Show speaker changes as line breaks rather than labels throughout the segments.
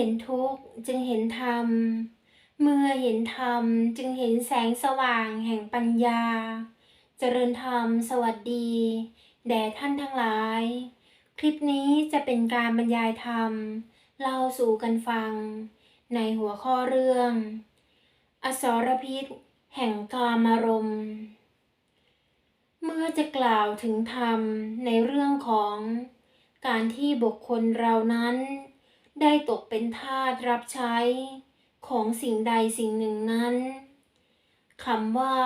เห็นทุกข์จึงเห็นธรรม เมื่อเห็นธรรมจึงเห็นแสงสว่างแห่งปัญญา เจริญธรรมสวัสดี แด่ท่านทั้งหลาย คลิปนี้จะเป็นการบรรยายธรรม เล่าสู่กันฟัง ในหัวข้อเรื่อง อสรพิษ แห่งกามารมณ์เมื่อจะกล่าวถึงธรรมในเรื่องของการที่บุคคลเรานั้น ได้ตกเป็นทาสรับใช้ของสิ่งใดสิ่งหนึ่งนั้นคำว่า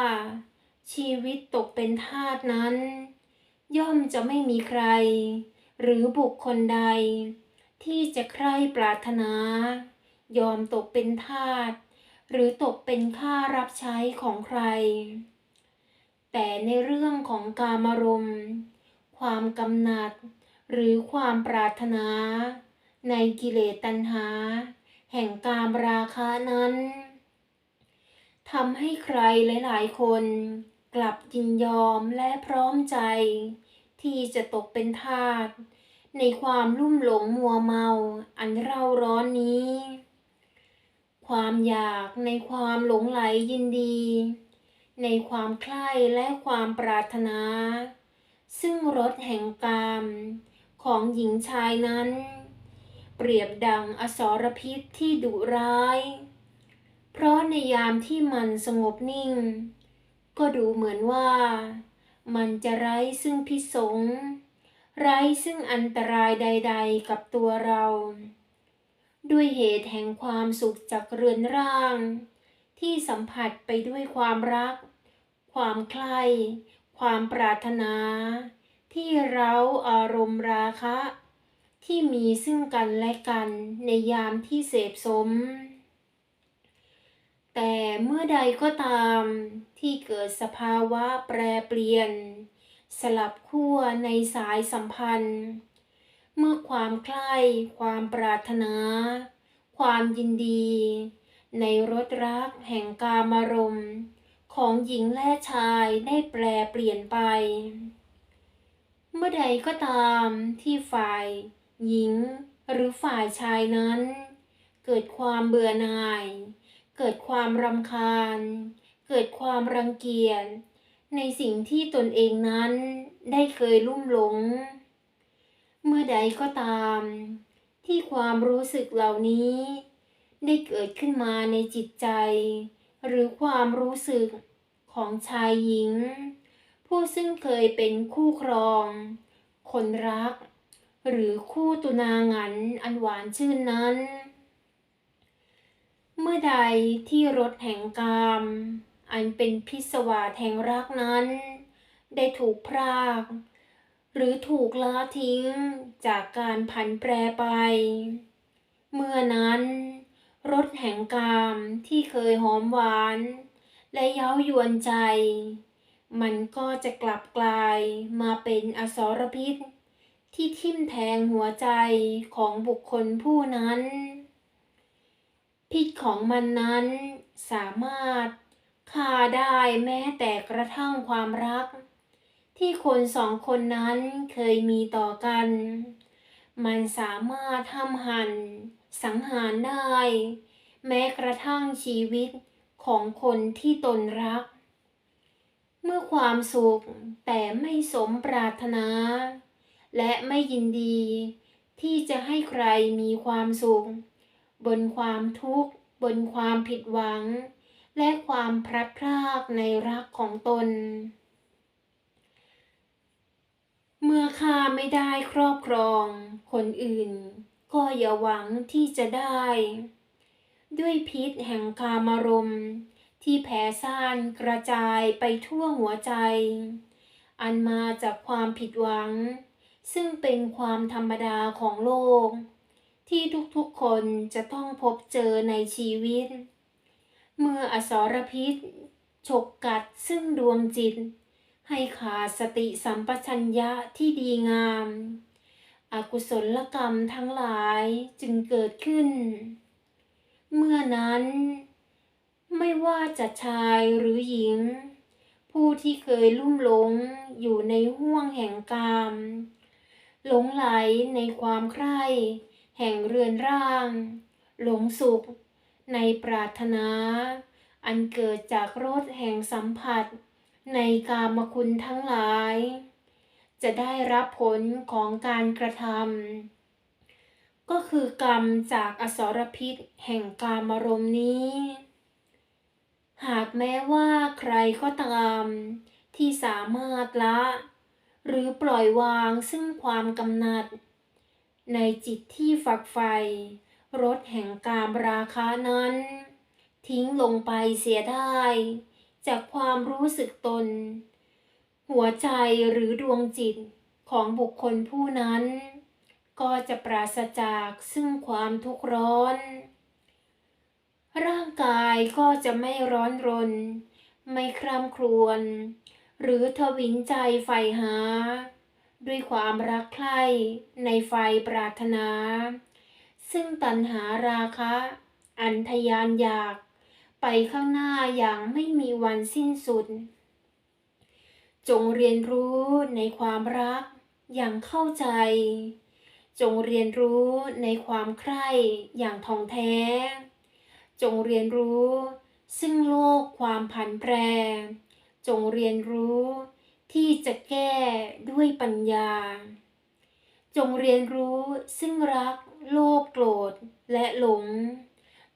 ชีวิตตกเป็นทาสนั้น ย่อมจะไม่มีใคร หรือบุคคลใด ที่จะใคร่ปรารถนา ยอมตกเป็นทาสหรือตกเป็นข้ารับใช้ของใคร แต่ในเรื่องของกามารมณ์ ความกำหนัด หรือความปรารถนา ในกิเลสตัณหา แห่งกามราคะนั้นทำให้ใครหลาย ๆ คนกลับยินยอมและพร้อมใจ ที่จะตกเป็นทาสในความลุ่มหลงมัวเมา อันเร่าร้อนนี้ ความอยากในความหลงไหลยินดี ในความใคร่และความปรารถนา ซึ่งรสแห่งกามของหญิงชายนั้น ปรียบดังอสรพิษที่ดุร้าย เพราะในยามที่มันสงบนิ่ง ก็ดูเหมือนว่า มันจะไร้ซึ่งพิสง ไร้ซึ่งอันตรายใด ๆ กับตัวเรา ด้วยเหตุแห่งความสุขจากเรือนร่าง ที่สัมผัสไปด้วยความรัก ความใคร่ความปรารถนา ที่เราอารมณ์ราคะ ที่มีซึ่งกันและกันในยามที่เสพสม แต่เมื่อใดก็ตามที่เกิดสภาวะแปรเปลี่ยน สลับขั้วในสายสัมพันธ์ เมื่อความใคร่ความปรารถนา ความยินดี ในรสรักแห่งกามารมณ์ของหญิงและชายได้แปรเปลี่ยนไป เมื่อใดก็ตามที่ฝ่าย หญิงหรือฝ่ายชายนั้น เกิดความเบื่อหน่าย เกิดความรำคาญ เกิดความรังเกียจในสิ่งที่ตนเองนั้นได้เคยลุ่มหลง เมื่อใดก็ตาม ที่ความรู้สึกเหล่านี้ ได้เกิดขึ้นมาในจิตใจ หรือความรู้สึกของชายหญิง ผู้ซึ่งเคยเป็นคู่ครอง คนรัก หรือคู่ตุนางันอันหวานชื่นนั้น เมื่อใดที่รถแห่งกาม อันเป็นพิศวาแห่งรักนั้น ได้ถูกพรากหรือถูกละทิ้งจากการผันแปรไป เมื่อนั้น รสแห่งกามที่เคยหอมหวาน และเย้ายวนใจ มันก็จะกลับกลายมาเป็นอสรพิษ ที่ทิ่มแทงหัวใจของบุคคลผู้นั้น พิษของมันนั้นสามารถฆ่าได้แม้แต่กระทั่งความรัก ที่คนสองคนนั้นเคยมีต่อกัน มันสามารถทำหันสังหารได้ แม้กระทั่งชีวิตของคนที่ตนรัก เมื่อความสุขแต่ไม่สมปรารถนา และไม่ยินดี ที่จะให้ใครมีความสุข บนความทุกข์ บนความผิดหวัง และความพลัดพรากในรักของตน เมื่อข้าไม่ได้ครอบครอง คนอื่น ก็อย่าหวังที่จะได้ ด้วยพิษแห่งกามารมณ์ที่แผ่ซ่านกระจายไปทั่วหัวใจ อันมาจากความผิดหวัง ซึ่งเป็นความธรรมดาของโลก ที่ทุกๆคนจะต้องพบเจอในชีวิต เมื่ออสรพิษ ฉกกัดซึ่งดวงจิต ให้ขาดสติสัมปชัญญะที่ดีงาม อกุศลกรรมทั้งหลายจึงเกิดขึ้น เมื่อนั้นไม่ว่าจะชายหรือหญิง ผู้ที่เคยลุ่มหลงอยู่ในห่วงแห่งกาม หลงไหลในความใคร่แห่งเรือนร่าง หลงสุข ในปรารถนา อันเกิดจากรสแห่งสัมผัส ในกามคุณทั้งหลาย จะได้รับผลของการกระทำก็คือกรรมจากอสรพิษแห่งกามารมนี้ หากแม้ว่าใครก็ตาม ที่สามารถละ หรือปล่อยวางซึ่งความกำหนัด ในจิตที่ฝักใฝ่รสแห่งกามราคะนั้น ทิ้งลงไปเสียได้ จากความรู้สึกตน หัวใจหรือดวงจิตของบุคคลผู้นั้น ก็จะปราศจากซึ่งความทุกข์ร้อน ร่างกายก็จะไม่ร้อนรน ไม่คร่ำครวญ หรือทวินใจใฝ่หา ด้วยความรักใคร่ในไฟปรารถนา ซึ่งตัณหาราคะ อันทยานอยาก ไปข้างหน้าอย่างไม่มีวันสิ้นสุด จงเรียนรู้ในความรักอย่างเข้าใจ จงเรียนรู้ในความใคร่อย่างท่องแท้ จงเรียนรู้ซึ่งโลกความผันแปร จงเรียนรู้ที่จะแก้ด้วยปัญญา จงเรียนรู้ซึ่งรัก โลภโกรธและหลง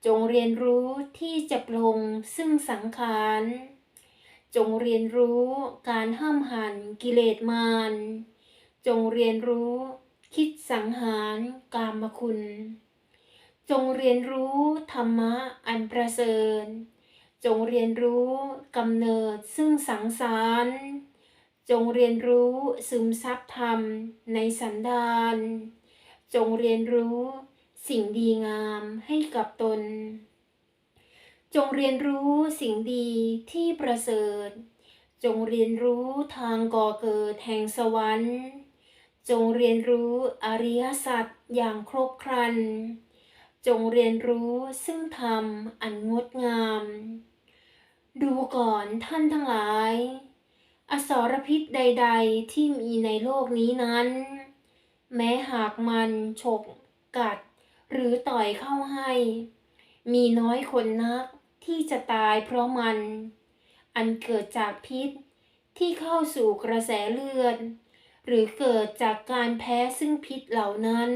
จงเรียนรู้ที่จะปลงซึ่งสังขาร จงเรียนรู้การห้ามหันกิเลสมาร จงเรียนรู้คิดสังหารกามคุณ จงเรียนรู้ธรรมะอันประเสริฐ จงเรียนรู้กำเนิดซึ่งสังสาร จงเรียนรู้ซึมซับธรรมในสันดาน จงเรียนรู้สิ่งดีงามให้กับตน จงเรียนรู้สิ่งดีที่ประเสริฐ จงเรียนรู้ทางก่อเกิดแห่งสวรรค์ จงเรียนรู้อริยสัจอย่างครบครัน จงเรียนรู้ซึ่งธรรมอันงดงาม ดูก่อนท่านทั้งหลาย อสรพิษใด ๆ ที่มีในโลกนี้นั้น แม้หากมันฉก กัด หรือต่อยเข้าให้ มีน้อยคนนักที่จะตายเพราะมัน อันเกิดจากพิษที่เข้าสู่กระแสเลือด หรือเกิดจากการแพ้ซึ่งพิษเหล่านั้น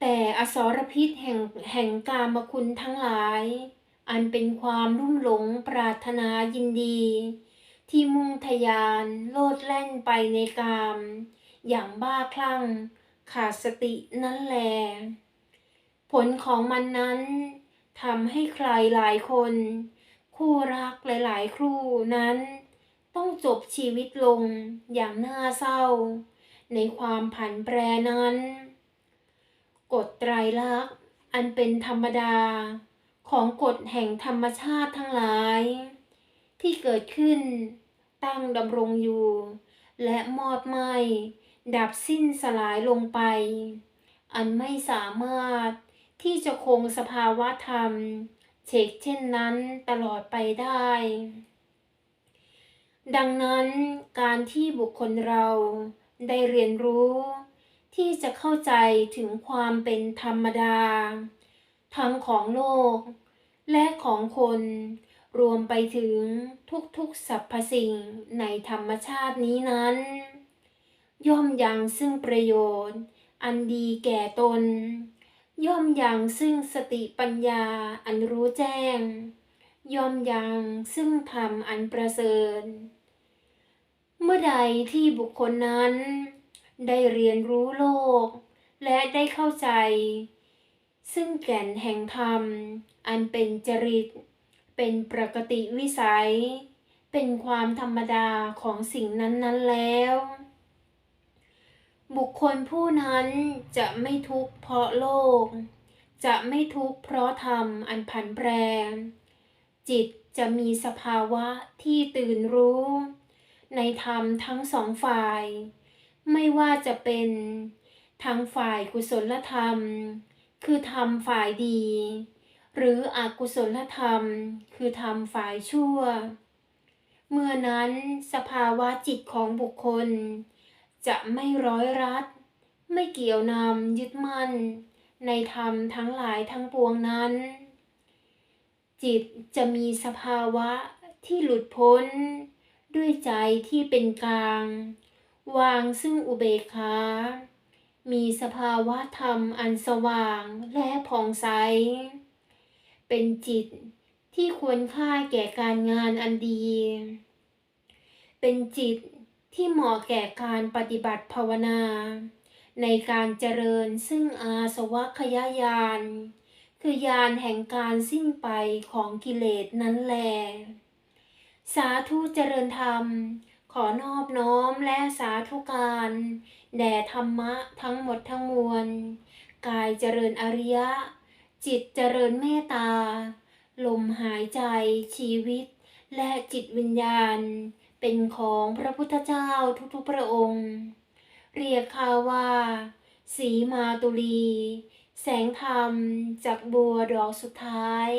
แต่อสรพิษแห่งแห่งกามคุณทั้งหลาย อันเป็นความรุ่มหลงปรารถนายินดี ที่มุ่งทะยานโลดแล่นไปในกาม อย่างบ้าคลั่ง ขาดสตินั่นแล ผลของมันนั้นทำให้ใครหลายคน คู่รักหลายๆ คู่นั้น ต้องจบชีวิตลงอย่างน่าเศร้า ในความผันแปรนั้น กฎไตรลักษณ์อันเป็นธรรมดาของกฎแห่งธรรมชาติทั้งหลาย ที่เกิดขึ้น ตั้งดำรงอยู่ และมอดไหมดับสิ้นสลายลงไป อันไม่สามารถที่จะคงสภาวะธรรมเฉกเช่นนั้นตลอดไปได้ ดังนั้นการที่บุคคลเราได้เรียนรู้ ที่จะเข้าใจถึงความเป็นธรรมดา ทั้งของโลก และของคน รวมไปถึงทุกๆสรรพสิ่งในธรรมชาตินี้นั้น ย่อมยังซึ่งประโยชน์ อันดีแก่ตน ย่อมยังซึ่งสติปัญญาอันรู้แจ้ง ย่อมยังซึ่งธรรมอันประเสริฐเมื่อใดที่บุคคลนั้น ได้เรียนรู้โลก และได้เข้าใจ ซึ่งแก่นแห่งธรรม อันเป็นจริต เป็นปกติวิสัย เป็นความธรรมดาของสิ่งนั้นๆแล้ว บุคคลผู้นั้นจะไม่ทุกข์เพราะโลก จะไม่ทุกข์เพราะธรรมอันผันแปร จิตจะมีสภาวะที่ตื่นรู้ ในธรรมทั้งสองฝ่าย ไม่ว่าจะเป็นทั้งฝ่ายกุศลธรรม คือธรรมฝ่ายดี หรืออกุศลธรรม คือธรรมฝ่ายชั่ว เมื่อนั้นสภาวะจิตของบุคคล จะไม่ร้อยรัด ไม่เกี่ยวนำยึดมั่น ในธรรมทั้งหลายทั้งปวงนั้น จิตจะมีสภาวะที่หลุดพ้น ด้วยใจที่เป็นกลาง วางซึ่งอุเบกขา มีสภาวะธรรมอันสว่างและผ่องใส เป็นจิตที่ควรค่าแก่การงานอันดี เป็นจิตที่เหมาะแก่การปฏิบัติภาวนา ในการเจริญซึ่งอาสวะขยายาน คือยานแห่งการสิ้นไปของกิเลสนั้นแล สาธุเจริญธรรม ขอนอบน้อมและสาธุการ แด่ธรรมะทั้งหมดทั้งมวล กายเจริญอริยะ จิตเจริญเมตตา ลมหายใจ ชีวิต และจิตวิญญาณ เป็นของพระพุทธเจ้าทุกๆพระองค์ เรียกข้าว่าสีมาตุลี แสงธรรมจากบัวดอกสุดท้าย